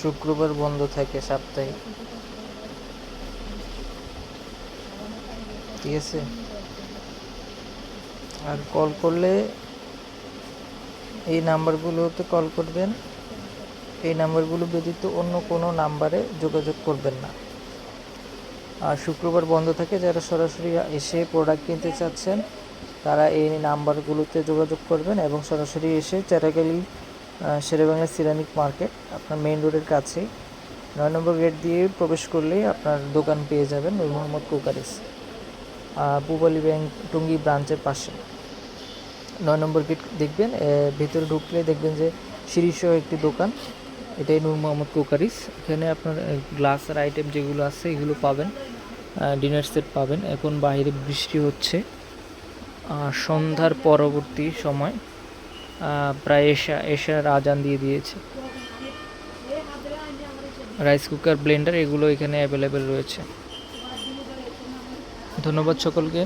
শুক্রবার বন্ধ থাকে সাপ্তাহিক। ঠিক আছে? আর কল করলে এই নাম্বারগুলোতে কল করবেন। এই নাম্বারগুলো ব্যতীত অন্য কোনো নাম্বারে যোগাযোগ করবেন না। আর শুক্রবার বন্ধ থাকে, যারা সরাসরি এসে প্রোডাক্ট কিনতে চাচ্ছেন, তারা এই নাম্বারগুলোতে যোগাযোগ করবেন এবং সরাসরি এসে চারাগালি শেরেবাংলা সিরামিক মার্কেট, আপনার মেইন রোডের কাছেই। নয় নম্বর গেট দিয়ে প্রবেশ করলেই আপনার দোকান পেয়ে যাবেন নূর মোহাম্মদ কোকারিস পুবালি ব্যাংক টুঙ্গি ব্রাঞ্চের পাশে। নয় নম্বর গেট দেখবেন ভেতরে ঢুকলে দেখবেন যে সিঁড়িসহ একটি দোকান, এটাই নূর মোহাম্মদ কুকারিস। এখানে আপনার গ্লাসের আইটেম যেগুলো আছে এগুলো পাবেন ডিনার সেট পাবেন। এখন বাইরে বৃষ্টি হচ্ছে সন্ধ্যার পরবর্তী সময় প্রায় এশা এশার আজান দিয়ে দিয়েছে। রাইস কুকার ব্লেন্ডার এগুলো এখানে অ্যাভেলেবেল রয়েছে। ধন্যবাদ সকলকে।